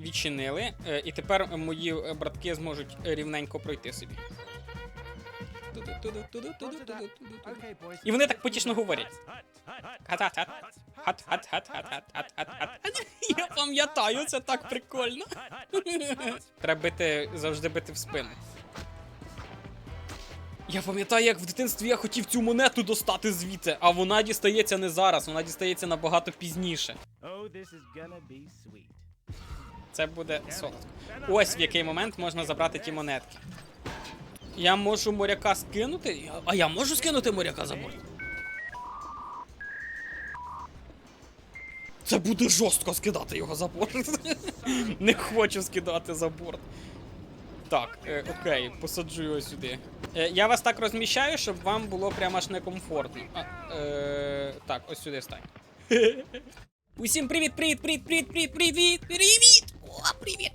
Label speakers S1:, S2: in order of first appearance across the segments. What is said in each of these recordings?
S1: Відчинили. Е, І тепер мої е, братки зможуть е, рівненько пройти собі. І вони так потішно говорять. Я пам'ятаю, це так прикольно. Треба бити, завжди бити в спину. Я пам'ятаю, як в дитинстві я хотів цю монету достати звідти, а вона дістається не зараз, вона дістається набагато пізніше.
S2: Oh, this is gonna be sweet.
S1: Це буде солодко. Ось в який момент можна забрати ті монетки. Я можу моряка скинути. А я можу скинути моряка за борт? Це буде жорстко скидати його за борт. Не хочу скидати за борт. Так, е, окей, посаджу його сюди. Е, я вас так розміщаю, щоб вам було прямо аж некомфортно. А, е, так, ось сюди встань. Усім привіт, привіт, привіт, привіт, привіт, привіт, привіт! О, привіт!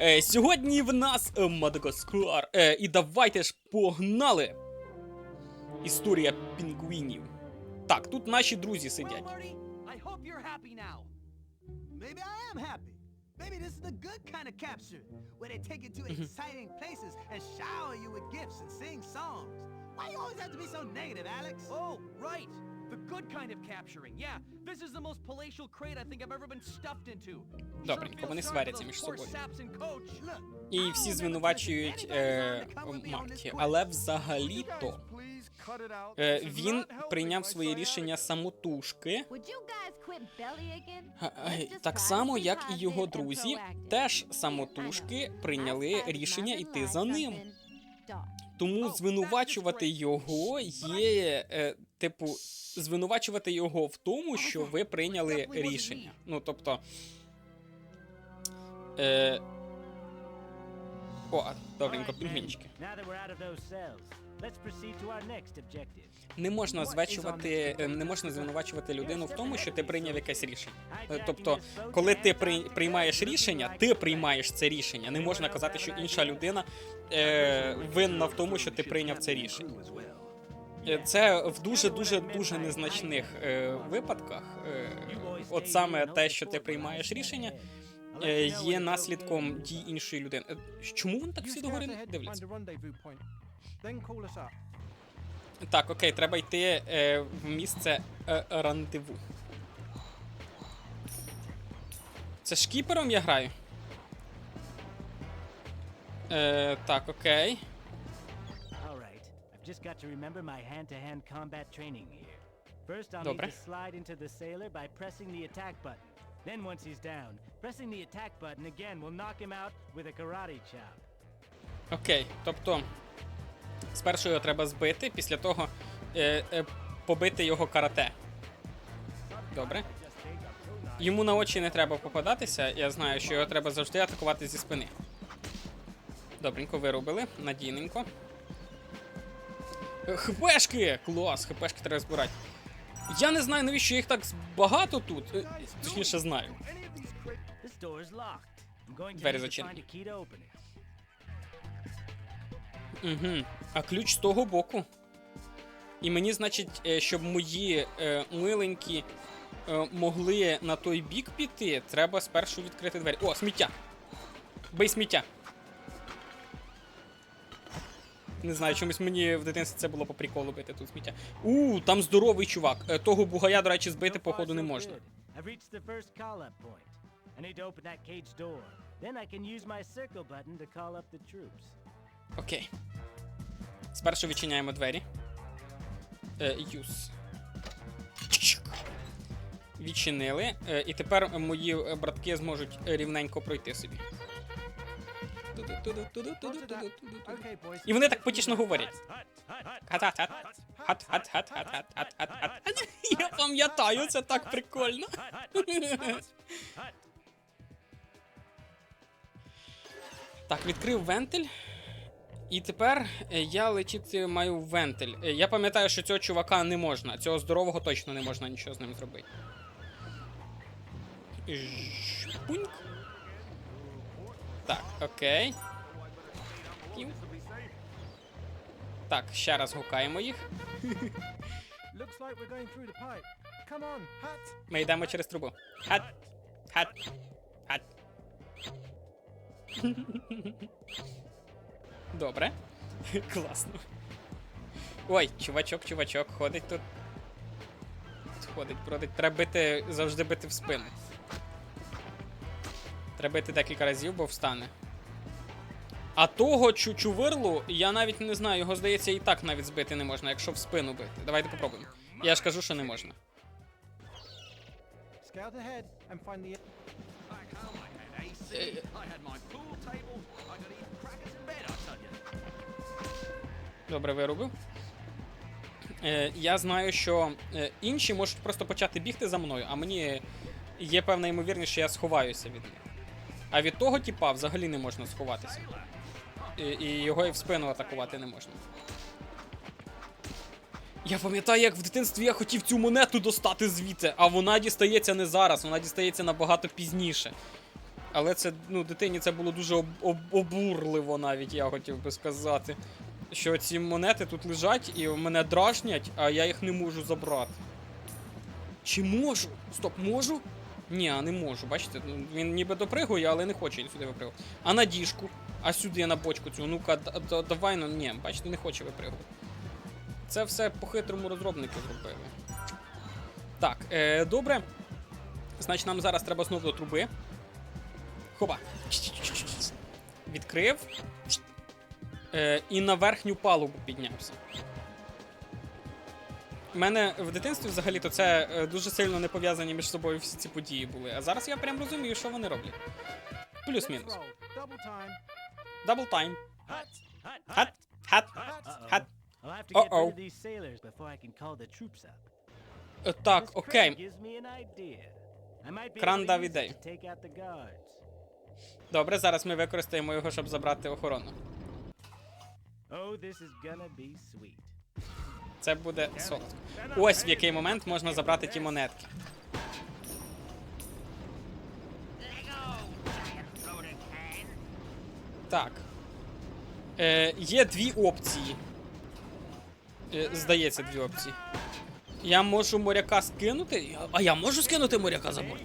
S1: Е, сьогодні в нас е, Мадагаскар. Е, і давайте ж погнали! Історія пінгвінів. Так, тут наші друзі сидять.
S3: Maybe I am happy. Maybe this is the good kind of capture, where they take you to exciting places and shower you with gifts and sing songs. Why you always have to be so negative, Alex?
S4: Oh, right. The good kind of capturing. Yeah, this is the most palatial crate I think I've ever been stuffed into.
S1: Добренько, вони сваряться між собою. І всі звинувачують е, Марті. Але взагалі-то е, він прийняв своє рішення самотужки. Так само, як і його
S5: and
S1: друзі, теж самотужки прийняли рішення йти за ним. Тому
S3: Oh,
S1: звинувачувати його є, е, типу, звинувачувати його в тому, що ви прийняли рішення. Ну, тобто. Е, о, добренько,
S2: objective.
S1: Не можна звечувати, е, не можна звинувачувати людину в тому, що ти прийняв якесь рішення. Е, Тобто, коли ти при, приймаєш рішення, ти приймаєш це рішення. Не можна казати, що інша людина е, винна в тому, що ти прийняв це рішення. Е, Це в дуже дуже дуже незначних е, випадках. Е, от саме те, що ти приймаєш рішення, е, є наслідком дій іншої людини. Е, Чому вони так всі догори дивляться? Так, окей, треба йти е, в місце е, рандеву. Це шкіпером я граю? Е, так, окей.
S2: Just got to remember my hand-to-hand combat training here. First, I'll
S1: Добре.
S2: need to slide into the sailor by pressing the attack button. Then, once he's down, pressing the attack button again will knock him out with a karate chop.
S1: Окей. Тобто, спершу його треба збити, після того е, е, побити його карате. Добре. Йому на очі не треба попадатися. Я знаю, що його треба завжди атакувати зі спини. Добренько виробили, надійненько. ХПшки! Клас, ХПшки треба збирати. Я не знаю, навіщо їх так багато тут. Е, Точніше, знаю. Двері зачинені. Угу. А ключ з того боку. І мені, значить, е, щоб мої е, миленькі е, могли на той бік піти, треба спершу відкрити двері. О, сміття! Бий сміття! Не знаю, чомусь мені в дитинстві це було по приколу бити тут сміття. У, там здоровий чувак. Е, Того бугая, до речі, збити, походу, не можна. Окей. Спершу відчиняємо двері. Е, юз. Відчинили. Е, і тепер мої братки зможуть рівненько пройти собі. І вони так потішно говорять. Я пам'ятаю, це так прикольно. Так, відкрив вентиль. І тепер я летіти маю в вентиль. Я пам'ятаю, що цього чувака не можна. Цього здорового точно не можна нічого з ним зробити. Шпуньк. Так, окей. Пів. Так, ще раз гукаємо їх. Ми йдемо через трубу. Хат. Хат. Хат. Добре. Класно. Ой, чувачок, чувачок, ходить тут. Ходить, бродить. Треба бити, завжди бити в спину. Треба бити декілька разів, бо встане. А того чучувирлу, я навіть не знаю, його здається, і так навіть збити не можна, якщо в спину бити. Давайте попробуємо. Я ж кажу, що не можна. Добре, вирубив. Е, я знаю, що е, інші можуть просто почати бігти за мною, а мені є певна ймовірність, що я сховаюся від них. А від того типа взагалі не можна сховатися. І, і його і в спину атакувати не можна. Я пам'ятаю, як в дитинстві я хотів цю монету достати звідти, а вона дістається не зараз, вона дістається набагато пізніше. Але це, ну, дитині це було дуже об- об- обурливо навіть, я хотів би сказати. Що ці монети тут лежать і мене дражнять, а я їх не можу забрати. Чи можу? Стоп, можу? Ні, не можу. Бачите, Ну, він ніби допригує, але не хоче сюди випригувати. А на діжку, а сюди на бочку цю. Ну-ка, давай, ну ні, бачите, не хоче випригувати. Це все по-хитрому розробники зробили. Так, е, добре. Значить, нам зараз треба знову до труби. Хопа. Відкрив. Е, і на верхню палубу піднявся. У мене в дитинстві взагалі-то це е, дуже сильно не пов'язані між собою всі ці події були. А зараз я прям розумію, що вони роблять. Плюс-мінус. Дабл тайм. Хат. Е, Так, окей. Кран
S2: the guards.
S1: Добре, зараз ми використаємо його, щоб забрати охорону.
S2: Oh, this is gonna be sweet.
S1: Це буде солодко. Ось в який момент можна забрати ті монетки. Так. Е, є дві опції. Е, здається, дві опції. Я можу моряка скинути. А я можу скинути моряка за борт?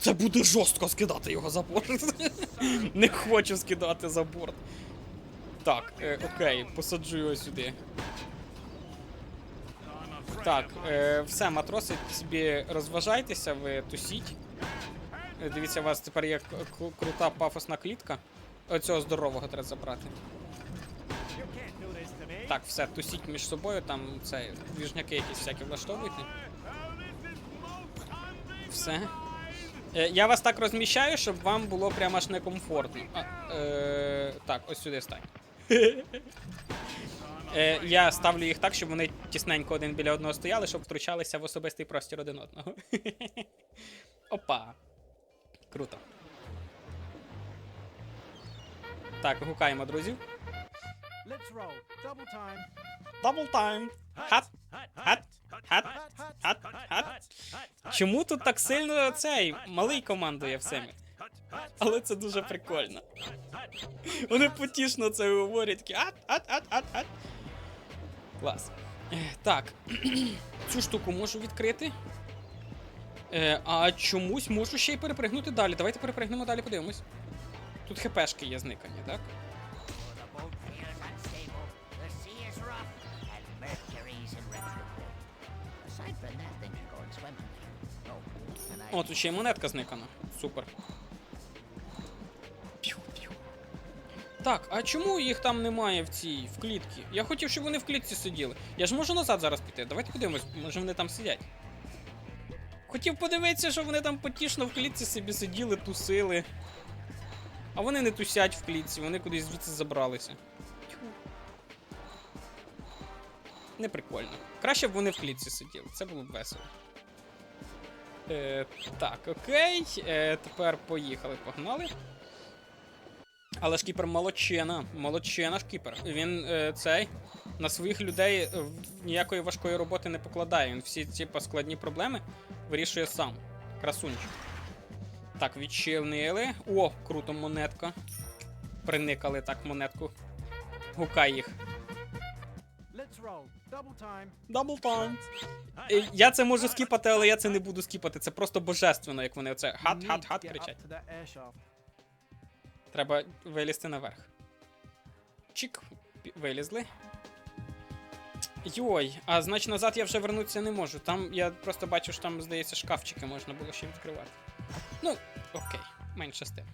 S1: Це буде жорстко скидати його за борт. Не хочу скидати за борт. Так, е, окей, посаджу його сюди. Так, е, все, матроси, собі розважайтеся, ви тусіть. Е, Дивіться, у вас тепер є крута пафосна клітка. Оцього здорового треба забрати. Так, все, тусіть між собою, там це двіжняки якісь всякі влаштовуйте. Все. Е, я вас так розміщаю, щоб вам було прямо аж некомфортно. А, е, так, ось сюди стань. Е, я ставлю їх так, щоб вони тісненько один біля одного стояли, щоб втручалися в особистий простір один одного. Опа. Круто. Так, гукаємо друзів.
S6: Double time.
S1: Хат, хат, хат, хат, хат. Чому тут так сильно цей малий командує всіми? Але це дуже прикольно. Вони потішно це говорять. Такі ат, ат, ат, ат, ат. Клас. Е, Так. Цю штуку можу відкрити. Е, а чомусь можу ще й перепригнути далі. Давайте перепригнемо далі, подивимось. Тут хпшки є зникані, так? О, тут ще й монетка зникана. Супер. Так, а чому їх там немає в цій, в клітці? Я хотів, щоб вони в клітці сиділи. Я ж можу назад зараз піти. Давайте подивимось, може вони там сидять. Хотів подивитися, що вони там потішно в клітці собі сиділи, тусили. А вони не тусять в клітці, вони кудись звідси забралися. Не прикольно. Краще б вони в клітці сиділи, це було б весело. Е, так, окей. Е, тепер поїхали, погнали. Але шкіпер молодчина. Молодчина шкіпер. Він е, цей на своїх людей е, ніякої важкої роботи не покладає. Він всі ці складні проблеми вирішує сам. Красунчик. Так, відчинили. О, круто, монетка. Приникали так монетку. Гукай їх.
S6: Double time.
S1: Е, Я це можу скіпати, але я це не буду скіпати. Це просто божественно, як вони оце
S6: хат-хат-хат
S1: кричать. Треба вилізти наверх. Пі- вилізли. Йой, а значить назад я вже вернутися не можу. Там я просто бачу, що там, здається, шкафчики можна було ще відкривати. Ну, окей, менше з тим.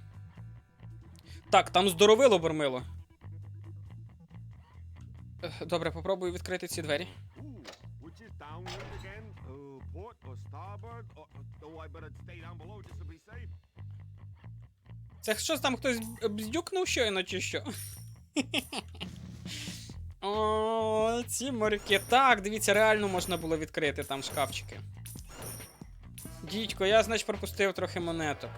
S1: Так, там здоровило бормило. Е, Добре, попробую відкрити ці двері. Це що там хтось бздюкнув щойно чи що? О, ці моряки. Так, дивіться, реально можна було відкрити там шкафчики. Дідько, я, значить, пропустив трохи монеток.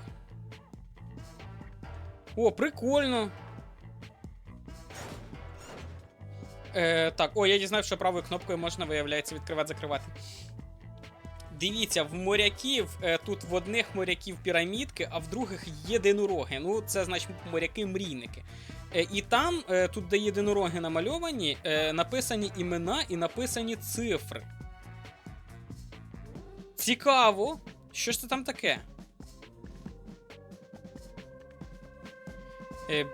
S1: О, прикольно. Е, так, о, я дізнався, що правою кнопкою можна, виявляється, відкривати-закривати. Дивіться, в моряків е, тут в одних моряків пірамідки, а в других єдинороги. Ну, це значить моряки-мрійники. Е, і там, е, тут, де єдинороги намальовані, написані імена і написані цифри. Цікаво. Що ж це там таке?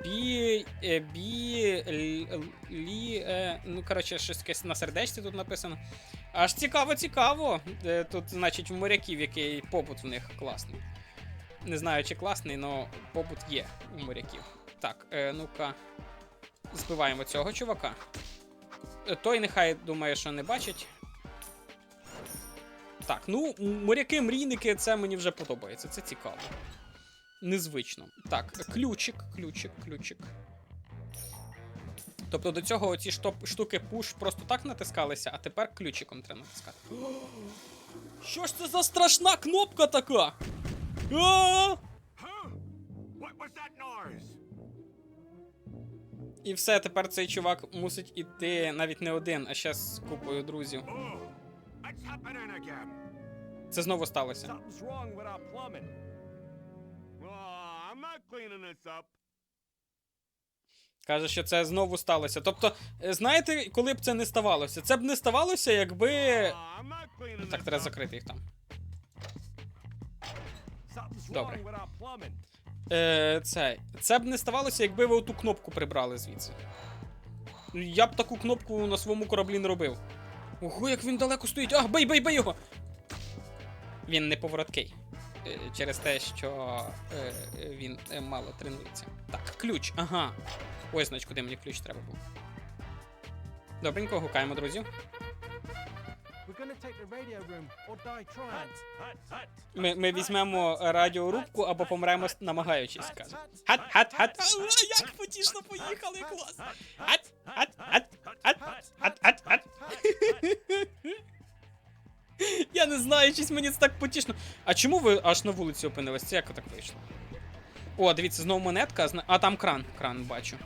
S1: Бі. Бі. Лі. Ну, коротше, щось на сердечці тут написано. Аж цікаво, цікаво. Е, Тут, значить, в моряків який побут в них класний. Не знаю, чи класний, але побут є у моряків. Так, е, ну-ка. Збиваємо цього чувака. Е, Той нехай думає, що не бачить. Так, ну, моряки-мрійники, це мені вже подобається, це цікаво. Незвично. Так, ключик, ключик, ключик. Тобто до цього ці штоп, штуки push просто так натискалися, а тепер ключиком треба натискати. Що ж це за страшна кнопка така? І все, тепер цей чувак мусить іти навіть не один, а ще з купою друзів. Це знову сталося. Каже, що це знову сталося. Тобто, е, знаєте, коли б це не ставалося? Це б не ставалося, якби. Так, треба закрити їх там. Добре. Е, це. Це б не ставалося, якби ви оту кнопку прибрали звідси. Я б таку кнопку на своєму кораблі не робив. Ого, як він далеко стоїть. Ах, бей, бей, бей його! Він не повороткий. Е, Через те, що е, він е, мало тренується. Так, ключ, ага. Ось, значить, куди мені ключ треба був. Добренько, гукаємо
S4: hut.
S1: Ми, ми візьмемо радіорубку або помремо, намагаючись, каже. Хат, хат, хат. Як потішно поїхали, клас. Хат, хат, хат, хат, хат, хат, хат. Я не знаю, щось мені це так потішно. А чому ви аж на вулиці опинились? Це як так вийшло? О, дивіться, знову монетка. А там кран. Кран бачу.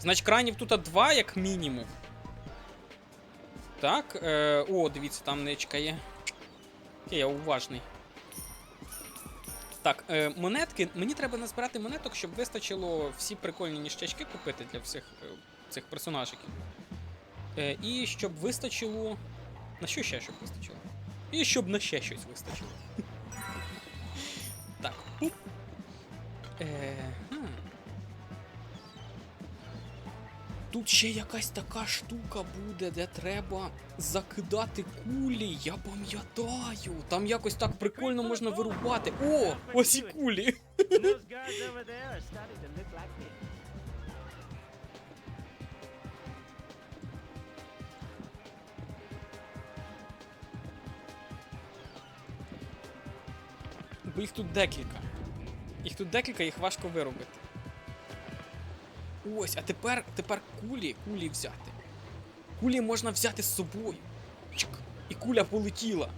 S1: Значить, кранів тут два, як мінімум. Так. Е, о, дивіться, там ничка є. Окей, я уважний. Так, е, монетки. Мені треба назбирати монеток, щоб вистачило всі прикольні ніштячки купити для всіх е, цих персонажиків. Е, і щоб вистачило. На що ще щоб вистачило? І щоб на ще щось вистачило. так, пуп. Е. Тут ще якась така штука буде, де треба закидати кулі. Я пам'ятаю. Там якось так прикольно можна вирубати. О, ось і кулі. Бо їх тут декілька. Їх тут декілька, їх важко виробити. Ось, а тепер, тепер кулі, кулі взяти. Кулі можна взяти з собою. Чик, і куля полетіла.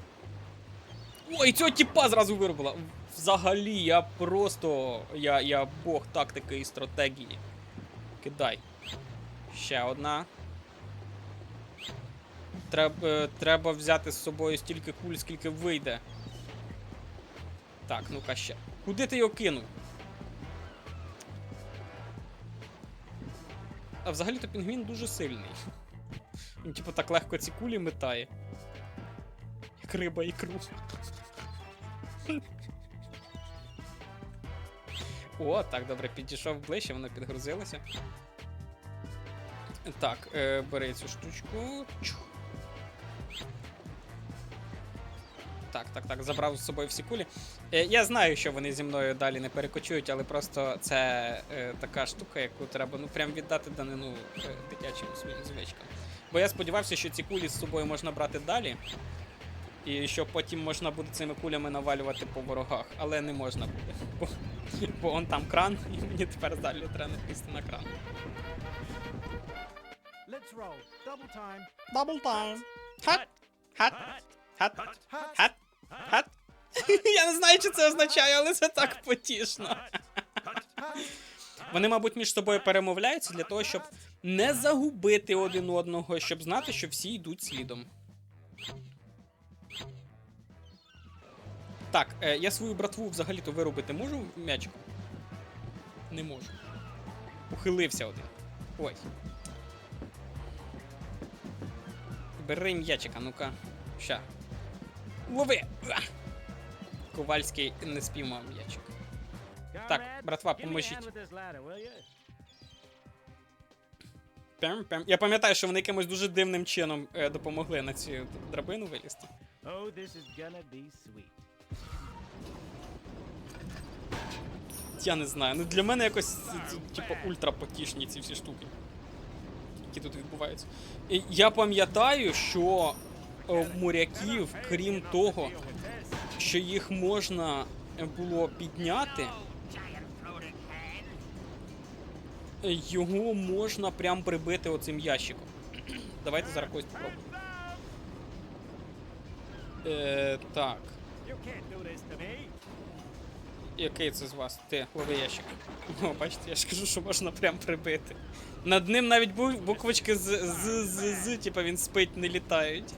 S1: О, і цього тіпа зразу виробила. Взагалі, я просто. Я, я бог тактики і стратегії. Кидай. Ще одна. Треба, е, треба взяти з собою стільки куль, скільки вийде. Так, ну-ка ще. Куди ти його кинув? А взагалі-то пінгвін дуже сильний. Він, типу, так легко ці кулі метає. Як риба ікру. О, так, добре, підійшов ближче, воно підгрузилося. Так, е, бери цю штучку. Чух. Так, так, так, забрав з собою всі кулі. Е, я знаю, що вони зі мною далі не перекочують, але просто це е, така штука, яку треба ну прям віддати данину е, дитячим своїм звичкам. Бо я сподівався, що ці кулі з собою можна брати далі. І що потім можна буде цими кулями навалювати по ворогах, але не можна буде. Бо, бо он там кран, і мені тепер далі треба написати на кран.
S6: Let's roll. Double time.
S1: Double time. Хат. Хат. Хат. Хат. Хат. Я не знаю, що це означає, але це так потішно. Вони, мабуть, між собою перемовляються для того, щоб не загубити один одного, щоб знати, що всі йдуть слідом. Так, е, я свою братву взагалі-то вирубити можу м'ячиком? Не можу. Ухилився один. Ой. Бери м'ячика, ну-ка. Ща. Лови! Ковальський не спіймав м'ячик. Так, братва, поможіть. Пям, пям. Я пам'ятаю, що вони якимось дуже дивним чином е, допомогли на цю драбину вилізти.
S2: Oh, this is gonna be sweet.
S1: Я не знаю. Ну для мене якось типу ультра потішні ці всі штуки, які тут відбуваються. І я пам'ятаю, що моряків, крім того, що їх можна е, було підняти, е, його можна прям прибити оцим ящиком. Давайте зараз когось попробуємо. Е, так. Який це з вас? Ти, лови ящик. О, бачите, я ж кажу, що можна прям прибити. Над ним навіть бу- буквочки з, з, з, з, типа він спить, не літають.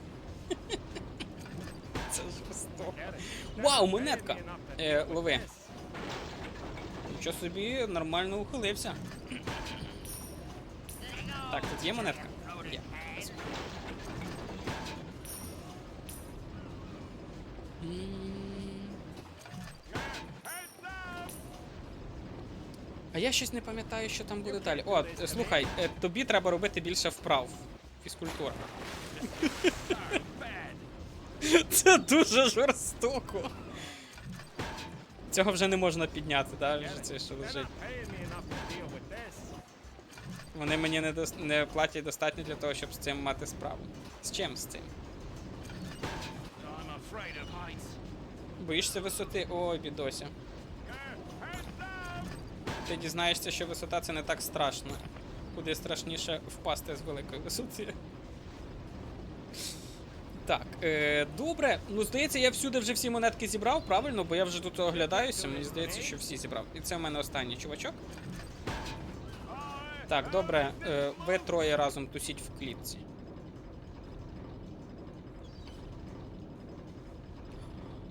S1: Це жорстоко. Вау, монетка! Е, лови. Що собі нормально ухилився. Так, тут є монетка? Є. А я щось не пам'ятаю, що там буде далі. О, слухай, е, тобі треба робити більше вправ. Фізкультура. Це дуже жорстоко. Цього вже не можна підняти, так? Вже це що лежить. Вони мені не, дос- не платять достатньо для того, щоб з цим мати справу. З чим з цим? Боїшся висоти? Ой, бідося. Ти дізнаєшся, що висота це не так страшно. Куди страшніше впасти з великої висоти. Так, е, добре. Ну, здається, я всюди вже всі монетки зібрав, правильно, бо я вже тут оглядаюся. Мені здається, що всі зібрав. І це в мене останній чувачок. Так, добре. Е, ви троє разом тусіть в клітці.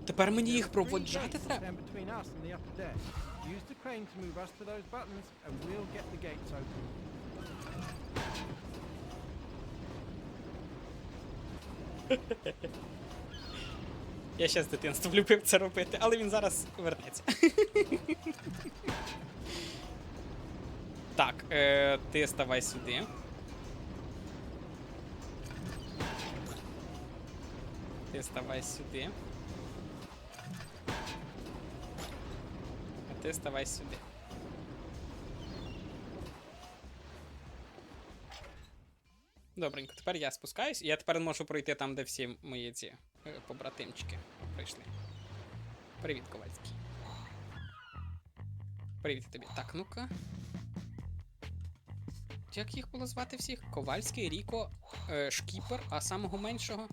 S1: Тепер мені їх проводжати треба.
S6: Use the crane to move us to those buttons, and we'll get the.
S1: Я ще з дитинства любив це робити, але він зараз вернеться. так, е, ти ставай сюди. Ти ставай сюди. А ти ставай сюди. Добренько, тепер я спускаюсь, і я тепер можу пройти там, де всі мої ці е, побратимчики прийшли. Привіт, Ковальський. Привіт тобі. Так, ну-ка. Як їх було звати всіх? Ковальський, Ріко, е, Шкіпер, а самого меншого.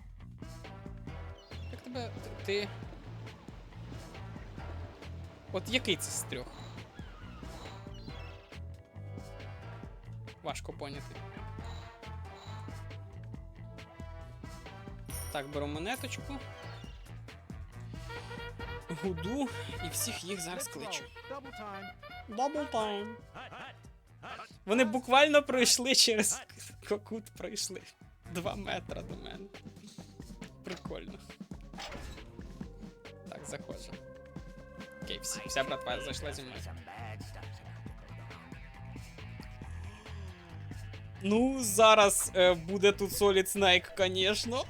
S1: Як тебе. Ти. От який це з трьох? Важко поняти. Так, беру монеточку. Гуду і всіх їх зараз кличу.
S6: Double time.
S1: Вони буквально пройшли через кокут пройшли. Два метра до мене. Прикольно. Так, заходжу. Окей, всі, вся братва зайшла зі мною. Ну, зараз е, буде тут Solid Snake, конечно.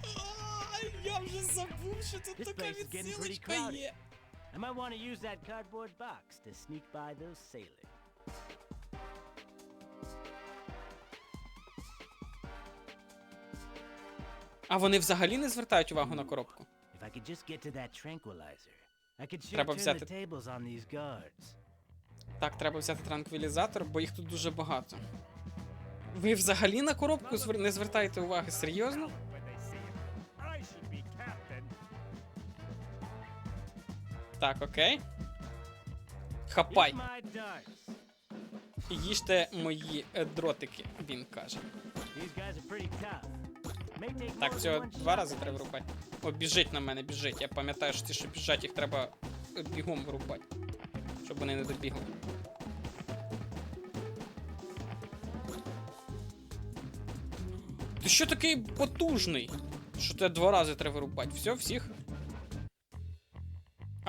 S1: Що тут
S2: This
S1: така
S2: place is getting pretty
S1: відсилочка
S2: crowded.
S1: є.
S2: I might want to use that cardboard box to sneak by those sailors.
S1: А вони взагалі не звертають увагу на коробку.
S2: If I could just get to that tranquilizer, I could sure
S1: Треба
S2: turn
S1: взяти-
S2: tables on these guards.
S1: Так, треба взяти транквілізатор, бо їх тут дуже багато. Ви взагалі на коробку звер- не звертаєте уваги? Серйозно? Так, окей. Хапай. Їжте мої е, дротики, він каже. Так, цього два рази треба рубати. О, біжить на мене, біжить. Я пам'ятаю, що ті, що біжать, їх треба е, бігом вирубати. Щоб вони не добігли. Ти що такий потужний? Що тебе два рази треба вирубати? Все, всіх?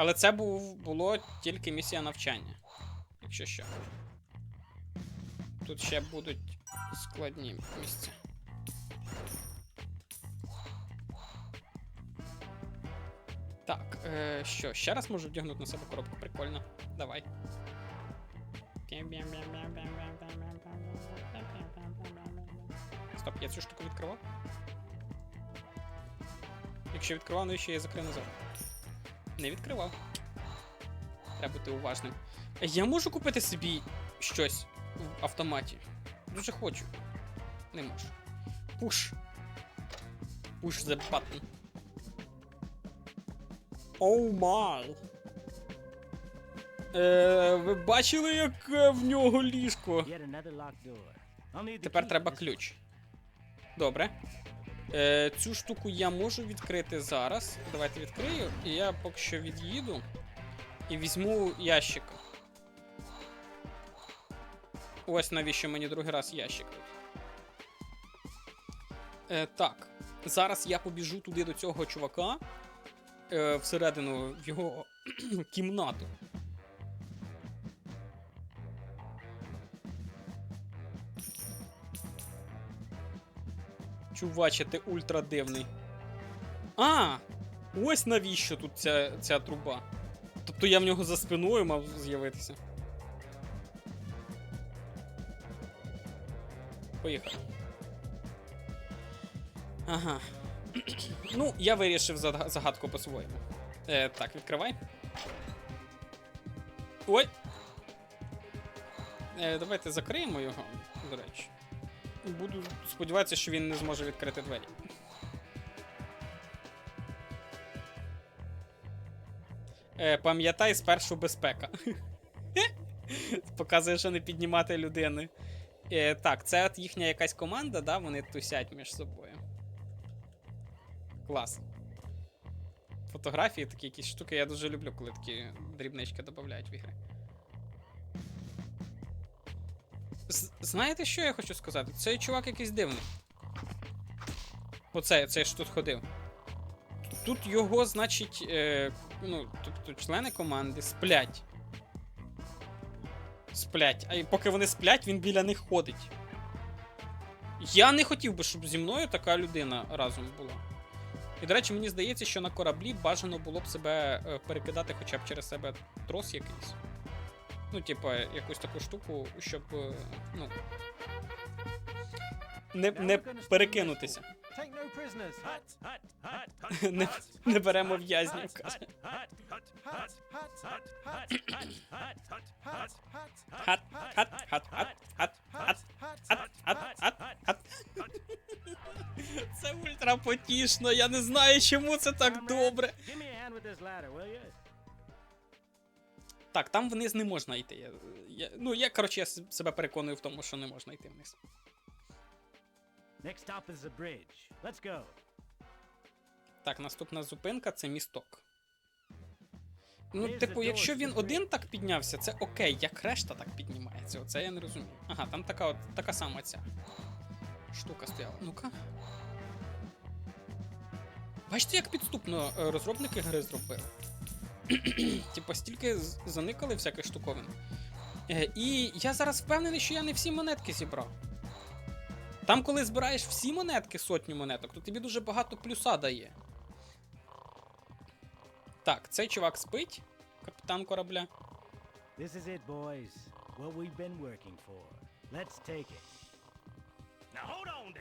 S1: Але це був, було тільки місія навчання. Якщо що. Тут ще будуть складні місця. Так, е, що, ще раз можу вдягнути на себе коробку? Прикольно. Давай. Стоп, я цю штуку відкривав? Якщо відкривав, ну ще я закрив назад. Не відкривав. Треба бути уважним. Е, Я можу купити собі щось в автоматі. Дуже хочу. Не можу. Push. Push the button. Оу май. Е, ви бачили, яке в нього ліжко? Тепер треба ключ. Добре. Е, цю штуку я можу відкрити зараз. Давайте відкрию. І я поки що від'їду. І візьму ящик. Ось навіщо мені другий раз ящик тут. Е, так. Зараз я побіжу туди до цього чувака. Е, всередину в його кімнату. Чуваче, ти ультра дивний. А! Ось навіщо тут ця, ця труба. Тобто я в нього за спиною мав з'явитися. Поїхали. Ага. ну, я вирішив загадку по-своєму. Е, так, відкривай. Ой! Е, давайте закриємо його, до речі. Буду сподіватися, що він не зможе відкрити двері. Е, пам'ятай спершу безпека. Показує, що не піднімати людини. Е, так, це от їхня якась команда, да? Вони тусять між собою. Клас. Фотографії, такі якісь штуки. Я дуже люблю, коли такі дрібнички додають в ігри. Знаєте, що я хочу сказати? Цей чувак якийсь дивний. Оцей, цей що тут ходив. Тут його, значить, е, ну, тобто члени команди сплять. Сплять. А поки вони сплять, він біля них ходить. Я не хотів би, щоб зі мною така людина разом була. І, до речі, мені здається, що на кораблі бажано було б себе е, перекидати хоча б через себе трос якийсь. Ну, типа, якусь таку штуку, щоб. ну... Не не перекинутися. Не не беремо в'язнів. Це ультрапотішно, я не знаю, чому це так добре. Так, там вниз не можна йти. Я, я, ну, я, коротше, я себе переконую в тому, що не можна йти вниз.
S2: Next stop is the bridge. Let's go.
S1: Так, наступна зупинка це місток. Ну, типу, якщо він один так піднявся, це окей, як решта так піднімається. Оце я не розумію. Ага, там така от така сама ця штука стояла. Ну-ка. Бачите, як підступно е, розробники гри зробили? Типа, стільки заникали всяких штуковин. Е, І я зараз впевнений, що я не всі монетки зібрав. Там, коли збираєш всі монетки, сотню монеток, то тобі дуже багато плюса дає. Так, цей чувак спить, капітан корабля.
S2: This is it, boys. What we've been working for. Let's take it.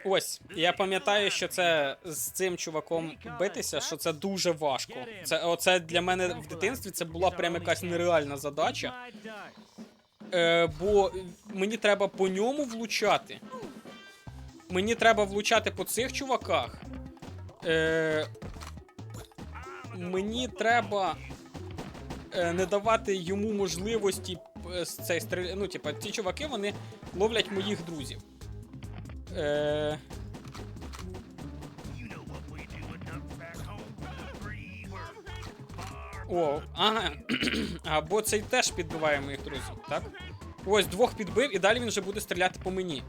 S1: Ось, я пам'ятаю, що це з цим чуваком битися, що це дуже важко. Це оце для мене в дитинстві це була прям якась нереальна задача. Е, бо мені треба по ньому влучати. Мені треба влучати по цих чуваках. Е, мені треба е, не давати йому можливості е, цей стріля... Ну, типа, ці чуваки вони ловлять моїх друзів. Е, О, ага. Або цей теж підбиває моїх друзів, так? Ось двох підбив, і далі він вже буде стріляти по мені.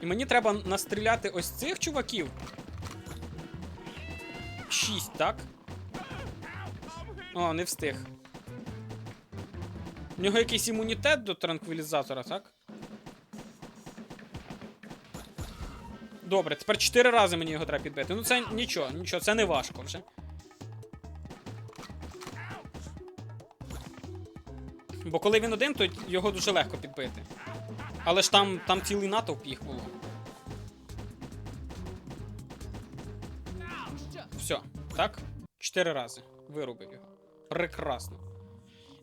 S1: І мені треба настріляти ось цих чуваків. Шість, так? О, не встиг. У нього якийсь імунітет до транквілізатора, так? Добре, тепер чотири рази мені його треба підбити. Ну це нічого, нічого, це не важко вже. Бо коли він один, то його дуже легко підбити. Але ж там, там цілий натовп їх було. Все, так? Чотири рази. Вирубив його. Прекрасно.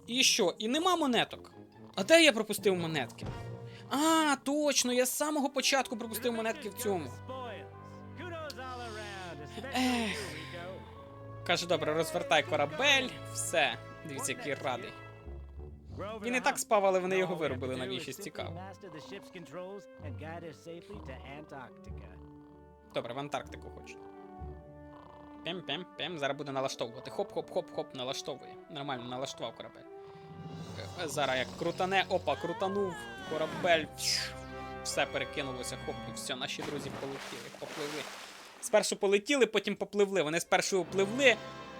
S1: І що? І нема монеток. А де я пропустив монетки? А, точно, я з самого початку пропустив монетки в цьому. Ех. Каже, добре, розвертай корабель, все. Дивіться, який радий. Він і так спав, але вони його виробили навіщо цікаво. Добре, в Антарктику хочу. Пем-пем-пем. Зараз буде налаштовувати. Хоп-хоп-хоп-хоп, налаштовує. Нормально, налаштував корабель. Е, Зараз як крутане, опа, крутанув корабель. Все перекинулося, хоп, і все, наші друзі полетіли, попливли. Спершу полетіли, потім попливли. Вони спершу пливли,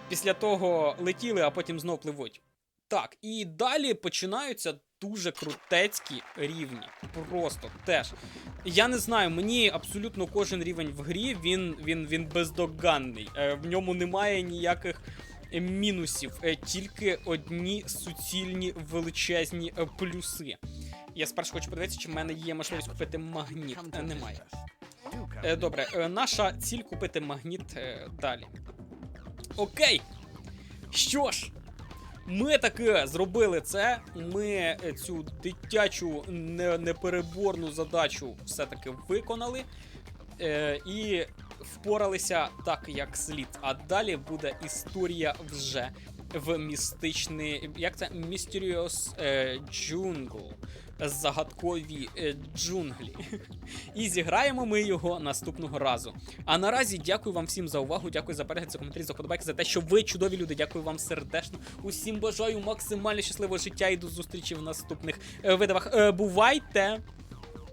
S1: після того летіли, а потім знов пливуть. Так, і далі починаються дуже крутецькі рівні. Просто теж. Я не знаю, мені абсолютно кожен рівень в грі він, він, він бездоганний. Е, в ньому немає ніяких е, мінусів, е, тільки одні суцільні величезні плюси. Я спершу хочу подивитися, чи в мене є можливість купити магніт. Немає. Е, добре, е, наша ціль купити магніт е, далі. Окей. Що ж, ми таки зробили це. Ми цю дитячу непереборну задачу все-таки виконали. І впоралися так, як слід. А далі буде історія вже в містичний. Як це? Mysterious е, Jungle. Загадкові е, джунглі. І зіграємо ми його наступного разу. А наразі дякую вам всім за увагу. Дякую за перегляд, за коментарі, за вподобайки, за те, що ви чудові люди. Дякую вам сердечно. Усім бажаю максимально щасливого життя і до зустрічі в наступних е, видавах. Е, бувайте!